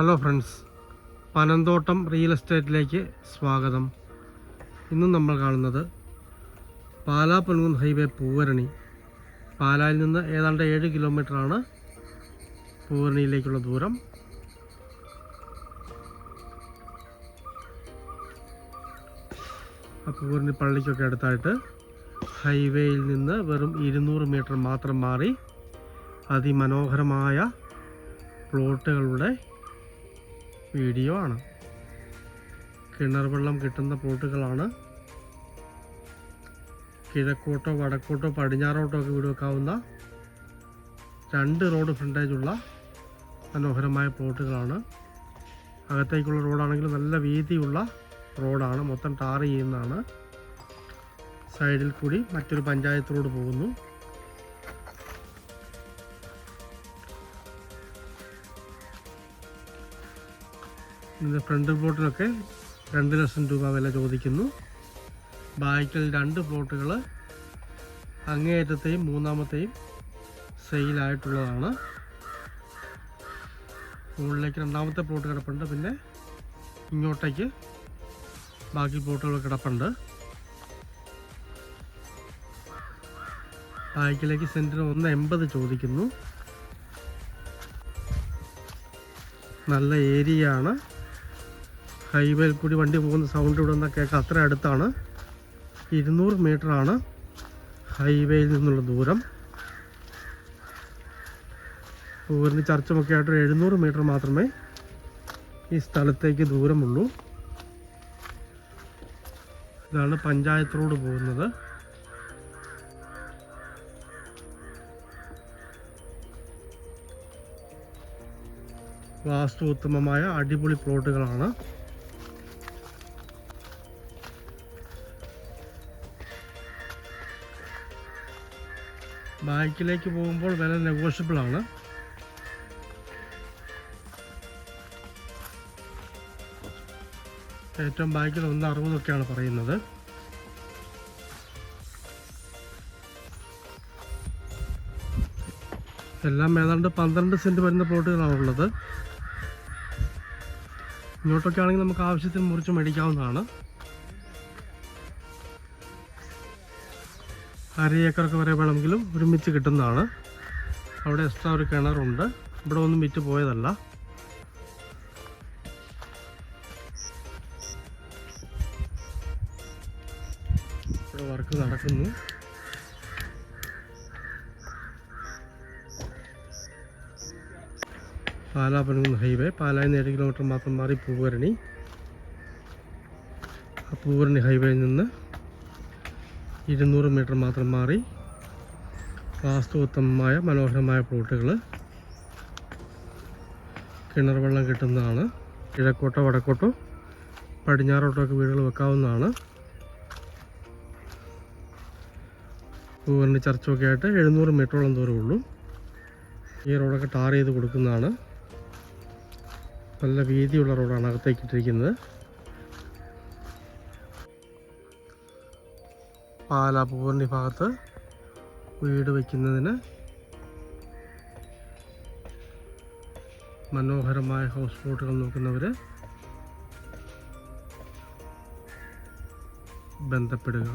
Hello friends Panamthottam real എസ്റ്റേറ്റിലേക്ക് സ്വാഗതം. ഇന്ന് നമ്മൾ കാണുന്നത് പാലാ പൊൻകുന്ന് ഹൈവേ പൂവരണി. പാലായിൽ നിന്ന് ഏതാണ്ട് ഏഴ് കിലോമീറ്ററാണ് പൂവരണിയിലേക്കുള്ള ദൂരം. ആ പൂവരണി പള്ളിക്കൊക്കെ അടുത്തായിട്ട് ഹൈവേയിൽ നിന്ന് വെറും ഇരുന്നൂറ് മീറ്റർ മാത്രം മാറി അതിമനോഹരമായ പ്ലോട്ടുകളുടെ വീഡിയോ ആണ്. കിണർ വെള്ളം കിട്ടുന്ന പ്ലോട്ടുകളാണ് കിഴക്കോട്ടോ വടക്കോട്ടോ പടിഞ്ഞാറോട്ടോ ഒക്കെ വീട് വെക്കാവുന്ന രണ്ട് റോഡ് ഫ്രണ്ടേജുള്ള മനോഹരമായ പ്ലോട്ടുകളാണ് അകത്തേക്കുള്ള റോഡാണെങ്കിൽ നല്ല വീതിയുള്ള റോഡാണ്. മൊത്തം ടാർ ചെയ്യുന്നതാണ്. സൈഡിൽ കൂടി മറ്റൊരു പഞ്ചായത്ത് റോഡ് പോകുന്നു. ഇതിന്റെ ഫ്രണ്ട് പ്ലോട്ടിനൊക്കെ രണ്ട് ലക്ഷം രൂപ വില ചോദിക്കുന്നു. ബാക്കിൽ രണ്ട് പ്ലോട്ടുകൾ അങ്ങേയറ്റത്തെയും മൂന്നാമത്തെയും സെയിലായിട്ടുള്ളതാണ് മുകളിലേക്ക് രണ്ടാമത്തെ പ്ലോട്ട് കിടപ്പുണ്ട് പിന്നെ ഇങ്ങോട്ടേക്ക് ബാക്കി പ്ലോട്ടുകൾ കിടപ്പുണ്ട്. ബാക്കിലേക്ക് സെന്റിന് ഒന്ന് എൺപത് ചോദിക്കുന്നു. നല്ല ഏരിയ ആണ് ഹൈവേയിൽ കൂടി വണ്ടി പോകുന്ന സൗണ്ട് ഇവിടെ നിന്നൊക്കെ അത്ര അടുത്താണ്. ഇരുന്നൂറ് മീറ്ററാണ് ഹൈവേയിൽ നിന്നുള്ള ദൂരം. ഊരിന് ചർച്ചുമൊക്കെ ആയിട്ട് എഴുന്നൂറ് മീറ്റർ മാത്രമേ ഈ സ്ഥലത്തേക്ക് ദൂരമുള്ളൂ. ഇതാണ് പഞ്ചായത്ത് റോഡ് പോകുന്നത്. വാസ്തു ഉത്തമമായ അടിപൊളി പ്ലോട്ടുകളാണ് ബാക്കിലേക്ക് പോകുമ്പോൾ വില നെഗോഷ്യബിൾ ആണ്. ഏറ്റവും ബാക്കിൽ ഒന്ന് അറുപതൊക്കെയാണ് പറയുന്നത്. എല്ലാം ഏതാണ്ട് പന്ത്രണ്ട് സെന്റ് വരുന്ന പ്ലോട്ടുകളാണ് ഉള്ളത്. ഇങ്ങോട്ടൊക്കെ ആണെങ്കിൽ നമുക്ക് ആവശ്യത്തിന് മുറിച്ച് മേടിക്കാവുന്നതാണ്. അര ഏക്കറൊക്കെ വരെ വേണമെങ്കിലും ഒരുമിച്ച് കിട്ടുന്നതാണ്. അവിടെ എക്സ്ട്രാ ഒരു കിണറുണ്ട്. ഇവിടെ ഒന്നും വിറ്റ് പോയതല്ല. ഇവിടെ വർക്ക് നടക്കുന്നു. പാലാ പനകുന്ന് ഹൈവേ. പാലായിൽ നിന്ന് ഏഴ് കിലോമീറ്റർ മാത്രം മാറി പൂവരണി. ആ പൂവരണി ഹൈവേയിൽ നിന്ന് ഇരുന്നൂറ് മീറ്റർ മാത്രം മാറി വാസ്തുവത്തമായ മനോഹരമായ പ്ലോട്ടുകൾ. കിണർ വെള്ളം കിട്ടുന്നതാണ്. കിഴക്കോട്ടോ വടക്കോട്ടോ പടിഞ്ഞാറോട്ടോ ഒക്കെ വീടുകൾ വെക്കാവുന്നതാണ്. പൂവറിന്റെ ചർച്ചൊക്കെ ആയിട്ട് എഴുന്നൂറ് മീറ്ററോളം ദൂരമുള്ളൂ ഈ റോഡൊക്കെ ടാർ ചെയ്ത് കൊടുക്കുന്നതാണ്. നല്ല വീതിയുള്ള റോഡാണ് അകത്തേക്ക് ഇട്ടിരിക്കുന്നത്. പാലാ പൂർണി ഭാഗത്ത് വീട് വയ്ക്കുന്നതിന് മനോഹരമായ ഹൗസ് ബോട്ടുകൾ നോക്കുന്നവർ ബന്ധപ്പെടുക.